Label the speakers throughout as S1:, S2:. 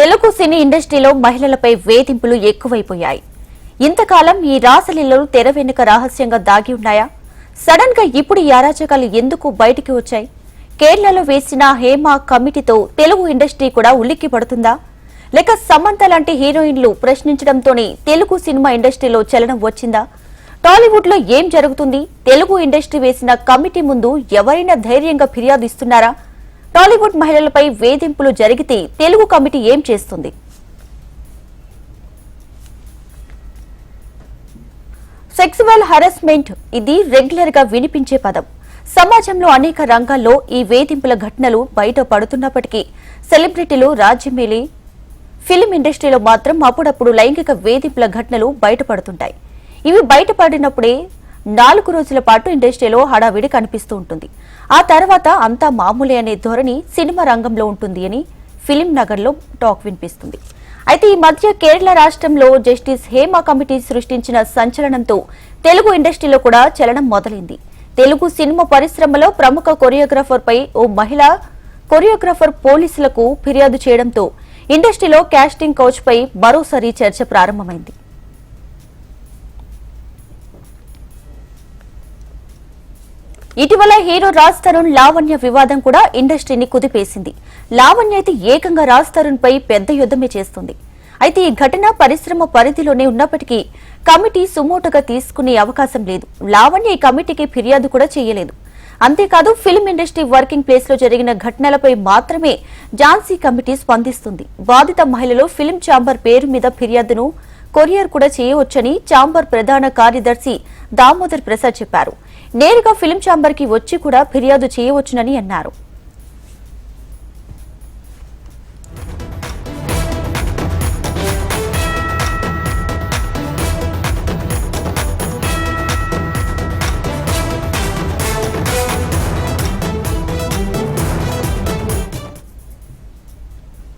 S1: Telugu cine ఇండస్ట్రీలో మహిళలపై వేధింపులు ఎక్కువైపోయాయి. ఇంతకాలం ఈ రాసలీలలు తెర వెనుక రహస్యంగా దాగి ఉన్నాయా? సడన్గా ఇప్పుడు ఈ అరాచకాలు ఎందుకు బయటికి వచ్చాయి? కేరళలో వేసిన హేమ కమిటీతో తెలుగు ఇండస్ట్రీ కూడా ఉలిక్కి పడుతుందా? లేక సమంత లాంటి హీరోయిన్లు ప్రశ్నించడంతోనే తెలుగు సినిమా ఇండస్ట్రీలో చలనం వచ్చిందా? టాలీవుడ్లో ఏం జరుగుతుంది? తెలుగు ఇండస్ట్రీ వేసిన కమిటీ ముందు ఎవరైనా ధైర్యంగా ఫిర్యాదు ఇస్తున్నారా? టాలీవుడ్ మహిళలపై వేధింపులు జరిగితే తెలుగు కమిటీ ఏం చేస్తుంది? సెక్సువల్ హరాస్మెంట్ ఇది రెగ్యులర్గా వినిపించే పదం. సమాజంలో అనేక రంగాల్లో ఈ వేధింపుల ఘటనలు బయట పడుతున్నప్పటికీ సెలబ్రిటీలు రాజ్యమేలి ఫిలిం ఇండస్ట్రీలో మాత్రం అప్పుడప్పుడు లైంగిక వేధింపుల ఘటనలు బయటపడుతుంటాయి ఇవి బయటపడినప్పుడే నాలుగు రోజుల పాటు ఇండస్ట్రీలో హడావిడి కనిపిస్తూ ఉంటుంది. ఆ తర్వాత అంతా మామూలే అనే ధోరణి సినిమా రంగంలో ఉంటుంది అని ఫిలిం నగర్లో టాక్ వినిపిస్తుంది. అయితే ఈ మధ్య కేరళ రాష్ట్రంలో జస్టిస్ హేమ కమిటీ సృష్టించిన సంచలనంతో తెలుగు ఇండస్ట్రీలో కూడా చలనం మొదలైంది. తెలుగు సినిమా పరిశ్రమలో ప్రముఖ కొరియోగ్రాఫర్ పై ఓ మహిళ కొరియోగ్రాఫర్ పోలీసులకు ఫిర్యాదు చేయడంతో ఇండస్ట్రీలో కాస్టింగ్ కౌచ్పై మరోసారి చర్చ ప్రారంభమైంది. ఇటీవల హీరో రాజ్ తరుణ్ లావణ్య వివాదం కూడా ఇండస్ట్రీని కుదిపేసింది. లావణ్య అయితే ఏకంగా రాజ్ తరుణ్ పై పెద్ద యుద్ధమే చేస్తుంది. అయితే ఈ ఘటన పరిశ్రమ పరిధిలోనే ఉన్నప్పటికీ కమిటీ సుమోటుగా తీసుకునే అవకాశం లేదు. లావణ్య ఈ కమిటీకి ఫిర్యాదు కూడా చేయలేదు. అంతేకాదు ఫిల్మ్ ఇండస్ట్రీ వర్కింగ్ ప్లేస్లో జరిగిన ఘటనలపై మాత్రమే ఝాన్సీ కమిటీ స్పందిస్తుంది. బాధిత మహిళలు ఫిల్మ్ ఛాంబర్ పేరు మీద ఫిర్యాదును కొరియర్ కూడా చేయవచ్చని ఛాంబర్ ప్రధాన కార్యదర్శి దామోదర్ ప్రసాద్ చెప్పారు. నేరుగా ఫిల్మ్ ఛాంబర్కి వచ్చి కూడా ఫిర్యాదు చేయవచ్చునని అన్నారు.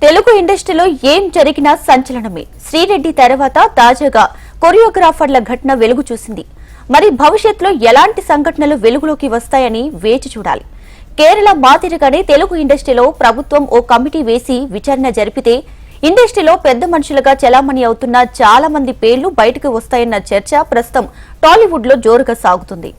S1: తెలుగు ఇండస్ట్రీలో ఏం జరిగినా సంచలనమే. శ్రీరెడ్డి తర్వాత తాజాగా కొరియోగ్రాఫర్ల ఘటన వెలుగు చూసింది. మరి భవిష్యత్తులో ఎలాంటి సంఘటనలు వెలుగులోకి వస్తాయని వేచి చూడాలి. కేరళ మాదిరిగానే తెలుగు ఇండస్ట్రీలో ప్రభుత్వం ఓ కమిటీ వేసి విచారణ జరిపితే ఇండస్ట్రీలో పెద్ద మనుషులుగా చలామణి అవుతున్న చాలా మంది పేర్లు బయటకు వస్తాయన్న చర్చ ప్రస్తుతం టాలీవుడ్లో జోరుగా సాగుతుంది.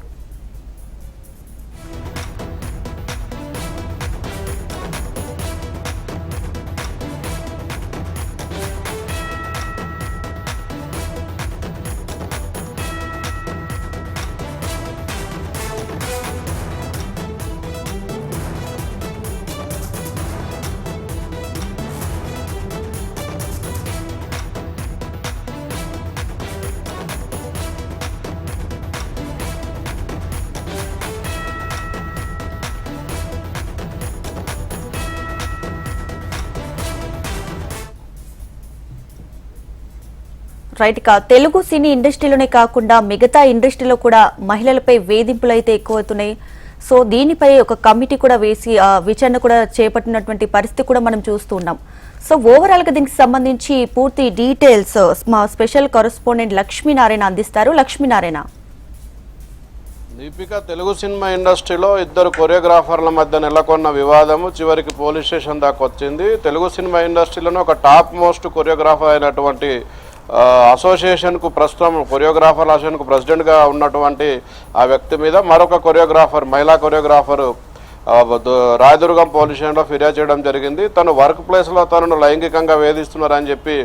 S1: రైట్ కా తెలుగు సినీ ఇండస్ట్రీలోనే కాకుండా మిగతా ఇండస్ట్రీలో కూడా మహిళలపై వేధింపులు అయితే ఎక్కువవుతున్నాయి. సో దీనిపై ఒక కమిటీ కూడా వేసి ఆ, విచారణ కూడా చేపట్టినటువంటి పరిస్థితి కూడా మనం చూస్తూ ఉన్నాం. సో ఓవరాల్గా దీనికి సంబంధించి పూర్తి డీటెయిల్స్ మా స్పెషల్ కరస్పాండెంట్ లక్ష్మీనారాయణ అందిస్తారు. లక్ష్మీనారాయణ.
S2: దీపిక తెలుగు సినిమా ఇండస్ట్రీలో ఇద్దరు కొరియోగ్రాఫర్ల మధ్య నెలకొన్న వివాదము చివరికి పోలీస్ స్టేషన్ దాకా వచ్చింది. తెలుగు సినిమా ఇండస్ట్రీలోనే ఒక టాప్ మోస్ట్ కొరియోగ్రాఫర్ అయినటువంటి అసోసియేషన్కు ప్రస్తుతం కొరియోగ్రాఫర్ అసోసియేషన్కు ప్రెసిడెంట్గా ఉన్నటువంటి ఆ వ్యక్తి మీద మరొక కొరియోగ్రాఫర్ మహిళా కొరియోగ్రాఫరు రాయదుర్గం పోలీస్ స్టేషన్లో ఫిర్యాదు చేయడం జరిగింది. తను వర్క్ ప్లేస్లో తనను లైంగికంగా వేధిస్తున్నారని చెప్పి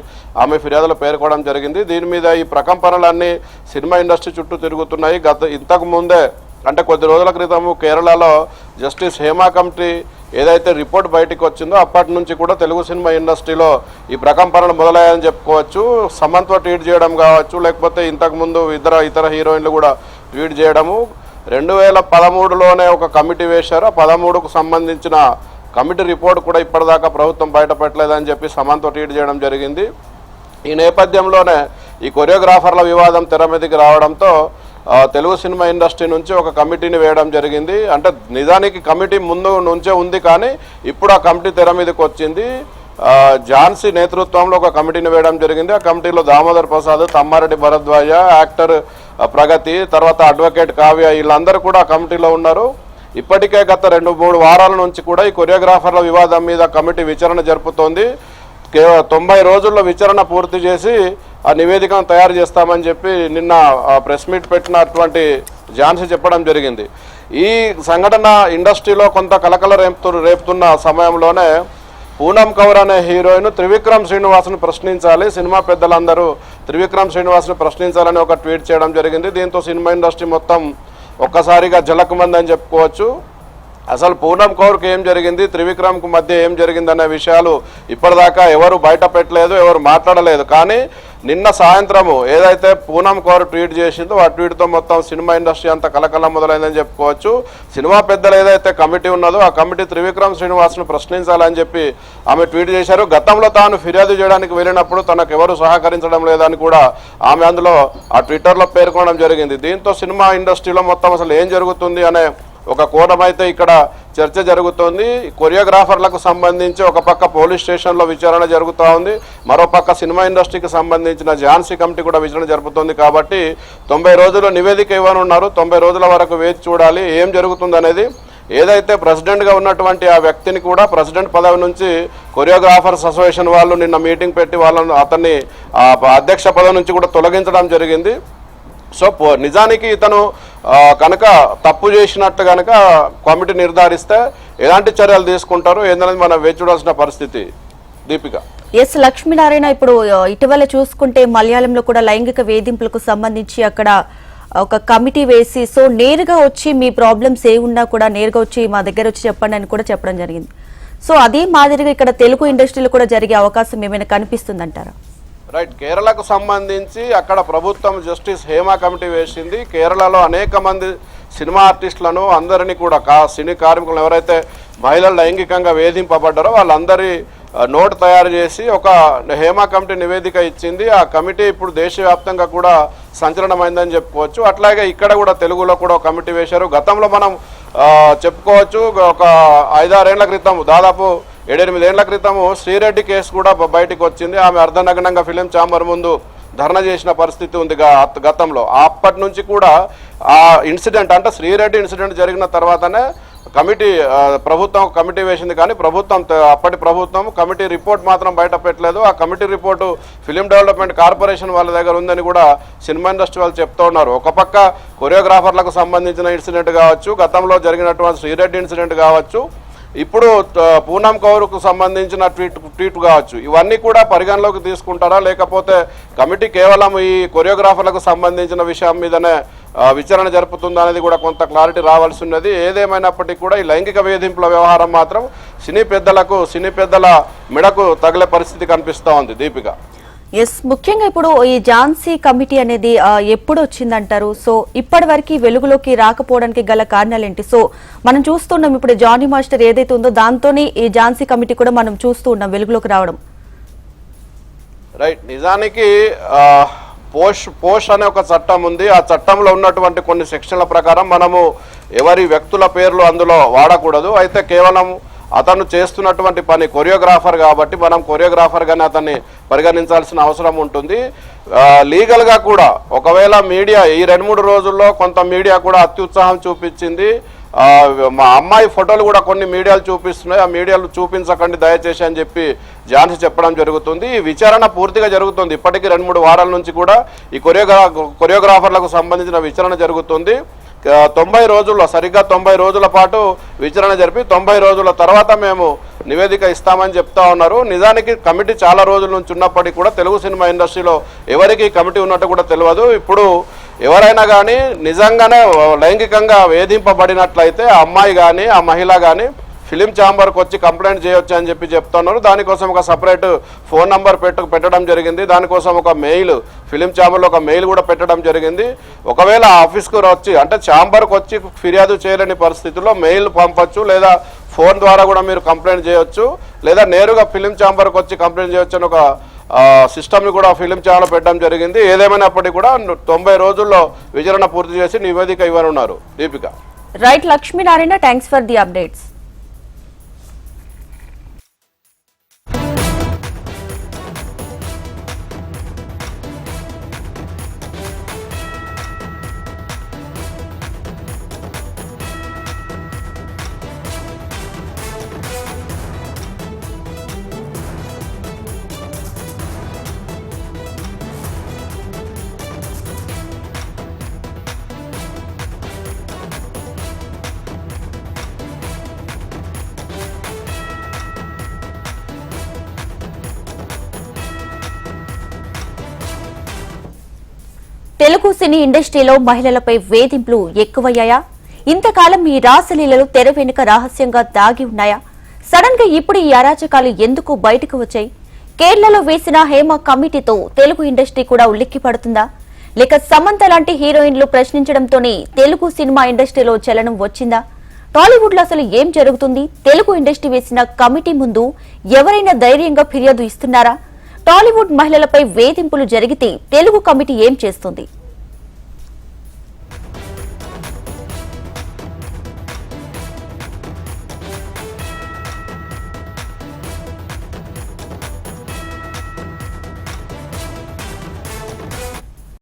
S2: ఆమె ఫిర్యాదులో పేర్కోవడం జరిగింది. దీని మీద ఈ ప్రకంపనలన్నీ సినిమా ఇండస్ట్రీ చుట్టూ తిరుగుతున్నాయి. గత ఇంతకు ముందే అంటే కొద్ది రోజుల క్రితము కేరళలో జస్టిస్ హేమా కమిటీ ఏదైతే రిపోర్ట్ బయటికి వచ్చిందో అప్పటి నుంచి కూడా తెలుగు సినిమా ఇండస్ట్రీలో ఈ ప్రకంపనలు మొదలయ్యాయని చెప్పుకోవచ్చు. సమంతో ట్వీట్ చేయడం కావచ్చు లేకపోతే ఇంతకుముందు ఇతర ఇతర హీరోయిన్లు కూడా ట్వీట్ చేయడము. రెండు వేల పదమూడులోనే ఒక కమిటీ వేశారు. ఆ పదమూడుకు సంబంధించిన కమిటీ రిపోర్ట్ కూడా ఇప్పటిదాకా ప్రభుత్వం బయటపెట్టలేదని చెప్పి సమంతో ట్వీట్ చేయడం జరిగింది. ఈ నేపథ్యంలోనే ఈ కొరియోగ్రాఫర్ల వివాదం తెర మీదకి రావడంతో తెలుగు సినిమా ఇండస్ట్రీ నుంచి ఒక కమిటీని వేయడం జరిగింది. అంటే నిజానికి కమిటీ ముందు నుంచే ఉంది కానీ ఇప్పుడు ఆ కమిటీ తెర మీదకి వచ్చింది. ఝాన్సీ నేతృత్వంలో ఒక కమిటీని వేయడం జరిగింది. ఆ కమిటీలో దామోదర్ ప్రసాద్ తమ్మారెడ్డి భరద్వాజ యాక్టర్ ప్రగతి తర్వాత అడ్వకేట్ కావ్య వీళ్ళందరూ కూడా ఆ కమిటీలో ఉన్నారు. ఇప్పటికే గత రెండు మూడు వారాల నుంచి కూడా ఈ కొరియోగ్రాఫర్ల వివాదం మీద కమిటీ విచారణ జరుపుతోంది. కేవలం తొంభై రోజుల్లో విచారణ పూర్తి చేసి ఆ నివేదికను తయారు చేస్తామని చెప్పి నిన్న ఆ, ప్రెస్ మీట్ పెట్టినటువంటి ఝాన్సీ చెప్పడం జరిగింది. ఈ సంఘటన ఇండస్ట్రీలో కొంత కలకల రేపుతు రేపుతున్న సమయంలోనే పూనం కౌర్ అనే హీరోయిన్ త్రివిక్రమ్ శ్రీనివాస్ను ప్రశ్నించాలి సినిమా పెద్దలందరూ త్రివిక్రమ్ శ్రీనివాస్ను ప్రశ్నించాలని ఒక ట్వీట్ చేయడం జరిగింది. దీంతో సినిమా ఇండస్ట్రీ మొత్తం ఒక్కసారిగా జలకమందని చెప్పుకోవచ్చు. అసలు పూనం కౌర్కి ఏం జరిగింది? త్రివిక్రమ్కు మధ్య ఏం జరిగింది అనే విషయాలు ఇప్పటిదాకా ఎవరు బయట పెట్టలేదు ఎవరు మాట్లాడలేదు. కానీ నిన్న సాయంత్రము ఏదైతే పూనం కౌర్ ట్వీట్ చేసిందో ఆ ట్వీట్తో మొత్తం సినిమా ఇండస్ట్రీ అంతా కలకలం మొదలైందని చెప్పుకోవచ్చు. సినిమా పెద్దలు ఏదైతే కమిటీ ఉన్నదో ఆ కమిటీ త్రివిక్రమ్ శ్రీనివాస్ను ప్రశ్నించాలని చెప్పి ఆమె ట్వీట్ చేశారు. గతంలో తాను ఫిర్యాదు చేయడానికి వెళ్ళినప్పుడు తనకు ఎవరు సహకరించడం లేదని కూడా ఆమె అందులో ఆ ట్విట్టర్లో పేర్కొనడం జరిగింది. దీంతో సినిమా ఇండస్ట్రీలో మొత్తం అసలు ఏం జరుగుతుంది అనే ఒక కోణమైతే ఇక్కడ చర్చ జరుగుతోంది. కొరియోగ్రాఫర్లకు సంబంధించి ఒక పక్క పోలీస్ స్టేషన్లో విచారణ జరుగుతూ ఉంది. మరో పక్క సినిమా ఇండస్ట్రీకి సంబంధించిన ఝాన్సీ కమిటీ కూడా విచారణ జరుపుతోంది కాబట్టి తొంభై రోజులు నివేదిక ఇవ్వనున్నారు. తొంభై రోజుల వరకు వేచి చూడాలి ఏం జరుగుతుందనేది. ఏదైతే ప్రెసిడెంట్గా ఉన్నటువంటి ఆ వ్యక్తిని కూడా ప్రెసిడెంట్ పదవి నుంచి కొరియోగ్రాఫర్స్ అసోసియేషన్ వాళ్ళు నిన్న మీటింగ్ పెట్టి వాళ్ళను అతన్ని ఆ అధ్యక్ష పదవి నుంచి కూడా తొలగించడం జరిగింది. సో నిజానికి ఇతను కనుక తప్పు చేసినట్టు కనుక కమిటీ నిర్ధారిస్తే ఎలాంటి చర్యలు తీసుకుంటారు ఏందనేది మనం వేచి చూడాల్సిన పరిస్థితి. దీపిక.
S1: ఎస్ లక్ష్మీనారాయణ ఇప్పుడు ఇటీవల చూసుకుంటే మలయాళంలో కూడా లైంగిక వేధింపులకు సంబంధించి అక్కడ ఒక కమిటీ వేసి సో నేరుగా వచ్చి మీ ప్రాబ్లమ్స్ ఏ ఉన్నా కూడా నేరుగా వచ్చి మా దగ్గర వచ్చి చెప్పండి అని కూడా చెప్పడం జరిగింది. సో అదే మాదిరిగా ఇక్కడ తెలుగు ఇండస్ట్రీలో కూడా జరిగే అవకాశం ఏమైనా కనిపిస్తుందంటారా?
S2: రైట్ కేరళకు సంబంధించి అక్కడ ప్రభుత్వం జస్టిస్ హేమా కమిటీ వేసింది. కేరళలో అనేక మంది సినిమా ఆర్టిస్టులను అందరినీ కూడా కా సినీ కార్మికులను ఎవరైతే మహిళలు లైంగికంగా వేధింపబడ్డారో వాళ్ళందరి నోట్ తయారు చేసి ఒక హేమా కమిటీ నివేదిక ఇచ్చింది. ఆ కమిటీ ఇప్పుడు దేశవ్యాప్తంగా కూడా సంచలనమైందని చెప్పుకోవచ్చు. అట్లాగే ఇక్కడ కూడా తెలుగులో కూడా ఒక కమిటీ వేశారు. గతంలో మనం చెప్పుకోవచ్చు ఒక ఐదారేళ్ళ క్రితం దాదాపు ఏడెనిమిదేళ్ళ క్రితము శ్రీరెడ్డి కేసు కూడా బయటకు బయటికి వచ్చింది. ఆమె అర్ధనగ్నంగా ఫిలిం ఛాంబర్ ముందు ధర్నా చేసిన పరిస్థితి ఉంది గతంలో. అప్పటి నుంచి కూడా ఆ ఇన్సిడెంట్ అంటే శ్రీరెడ్డి ఇన్సిడెంట్ జరిగిన తర్వాతనే కమిటీ ప్రభుత్వం కమిటీ వేసింది కానీ ప్రభుత్వం అప్పటి ప్రభుత్వం కమిటీ రిపోర్ట్ మాత్రం బయట పెట్టలేదు. ఆ committee report film development corporation వాళ్ళ దగ్గర ఉందని కూడా సినిమా ఇండస్ట్రీ వాళ్ళు చెప్తూ ఉన్నారు. ఒక పక్క కొరియోగ్రాఫర్లకు సంబంధించిన ఇన్సిడెంట్ కావచ్చు గతంలో జరిగినటువంటి శ్రీరెడ్డి ఇన్సిడెంట్ కావచ్చు ఇప్పుడు త- పూనం కౌరుకు సంబంధించిన ట్వీట్ ట్వీట్ కావచ్చు. ఇవన్నీ కూడా పరిగణలోకి తీసుకుంటారా? లేకపోతే కమిటీ కేవలం ఈ కొరియోగ్రాఫర్లకు సంబంధించిన విషయం మీదనే విచారణ జరుపుతుందా అనేది కూడా కొంత క్లారిటీ రావాల్సి ఉన్నది. ఏదేమైనప్పటికీ కూడా ఈ లైంగిక వేధింపుల వ్యవహారం మాత్రం సినీ పెద్దలకు సినీ పెద్దల మెడకు తగిలే పరిస్థితి కనిపిస్తూ ఉంది దీపిక.
S1: ఎస్ ముఖ్యంగా ఇప్పుడు ఈ ఝాన్సీ కమిటీ అనేది ఎప్పుడు వచ్చిందంటారు? సో ఇప్పటి వరకు వెలుగులోకి రాకపోవడానికి గల కారణాలు ఏంటి సో మనం చూస్తున్నాం ఇప్పుడు జానీ మాస్టర్ ఏదైతే ఉందో దాంతోనే ఈ ఝాన్సీ కమిటీ కూడా మనం చూస్తూ ఉన్నాం వెలుగులోకి రావడం.
S2: రైట్ నిజానికి పోష్ పోష్ అనే ఒక చట్టం ఉంది. ఆ చట్టంలో ఉన్నటువంటి కొన్ని సెక్షన్ల ప్రకారం మనము ఎవరి వ్యక్తుల పేర్లు అందులో వాడకూడదు. అయితే కేవలం అతను చేస్తున్నటువంటి పని కొరియోగ్రాఫర్ కాబట్టి మనం కొరియోగ్రాఫర్గానే అతన్ని పరిగణించాల్సిన అవసరం ఉంటుంది. లీగల్గా కూడా ఒకవేళ మీడియా ఈ రెండు మూడు రోజుల్లో కొంత మీడియా కూడా అత్యుత్సాహం చూపించింది. మా అమ్మాయి ఫోటోలు కూడా కొన్ని మీడియాలు చూపిస్తున్నాయి. ఆ మీడియాలు చూపించకండి దయచేసి అని చెప్పి ఝాన్సీ చెప్పడం జరుగుతుంది. ఈ విచారణ పూర్తిగా జరుగుతుంది. ఇప్పటికీ రెండు మూడు వారాల నుంచి కూడా ఈ కొరియోగ్రా కొరియోగ్రాఫర్లకు సంబంధించిన విచారణ జరుగుతుంది. తొంభై రోజుల్లో సరిగ్గా తొంభై రోజుల పాటు విచారణ జరిపి తొంభై రోజుల తర్వాత మేము నివేదిక ఇస్తామని చెప్తా ఉన్నారు. నిజానికి కమిటీ చాలా రోజుల నుంచి ఉన్నప్పటికీ కూడా తెలుగు సినిమా ఇండస్ట్రీలో ఎవరికి కమిటీ ఉన్నట్టు కూడా తెలియదు. ఇప్పుడు ఎవరైనా కానీ నిజంగానే లైంగికంగా వేధింపబడినట్లయితే ఆ అమ్మాయి కానీ ఆ మహిళ కానీ ఫిలిం ఛాంబర్కి వచ్చి కంప్లైంట్ చేయొచ్చు అని చెప్పి చెప్తున్నారు. దానికోసం ఒక సపరేట్ ఫోన్ నంబర్ పెట్టు పెట్టడం జరిగింది. దానికోసం ఒక మెయిల్ ఫిలిం ఛాంబర్లో ఒక మెయిల్ కూడా పెట్టడం జరిగింది. ఒకవేళ ఆఫీస్కు వచ్చి అంటే ఛాంబర్కి వచ్చి ఫిర్యాదు చేయలేని పరిస్థితుల్లో మెయిల్ పంపచ్చు లేదా ఫోన్ ద్వారా కూడా మీరు కంప్లైంట్ చేయొచ్చు లేదా నేరుగా ఫిలిం ఛాంబర్కి వచ్చి కంప్లైంట్ చేయొచ్చు అని ఒక సిస్టమ్ని కూడా ఫిలిం ఛానల్ పెట్టడం జరిగింది. ఏదేమైనప్పటికీ కూడా తొంభై రోజుల్లో విచారణ పూర్తి చేసి నివేదిక ఇవ్వనున్నారు Deepika.
S1: Right Lakshminarayana thanks for the updates. Telugu cine ఇండస్ట్రీలో మహిళలపై వేధింపులు ఎక్కువయ్యాయా? ఇంతకాలం ఈ రాసలీలలు తెర వెనుక రహస్యంగా దాగి ఉన్నాయా? సడన్గా ఇప్పుడు ఈ అరాచకాలు ఎందుకు బయటకు వచ్చాయి? కేరళలో వేసిన హేమ కమిటీతో తెలుగు ఇండస్ట్రీ కూడా ఉలిక్కి పడుతుందా? లేక సమంత లాంటి హీరోయిన్లు ప్రశ్నించడంతోనే తెలుగు సినిమా ఇండస్ట్రీలో చలనం వచ్చిందా? టాలీవుడ్లో అసలు ఏం జరుగుతుంది? తెలుగు ఇండస్ట్రీ వేసిన కమిటీ ముందు ఎవరైనా ధైర్యంగా ఫిర్యాదు ఇస్తున్నారా? టాలీవుడ్ మహిళలపై వేధింపులు జరిగితే తెలుగు కమిటీ ఏం చేస్తుంది?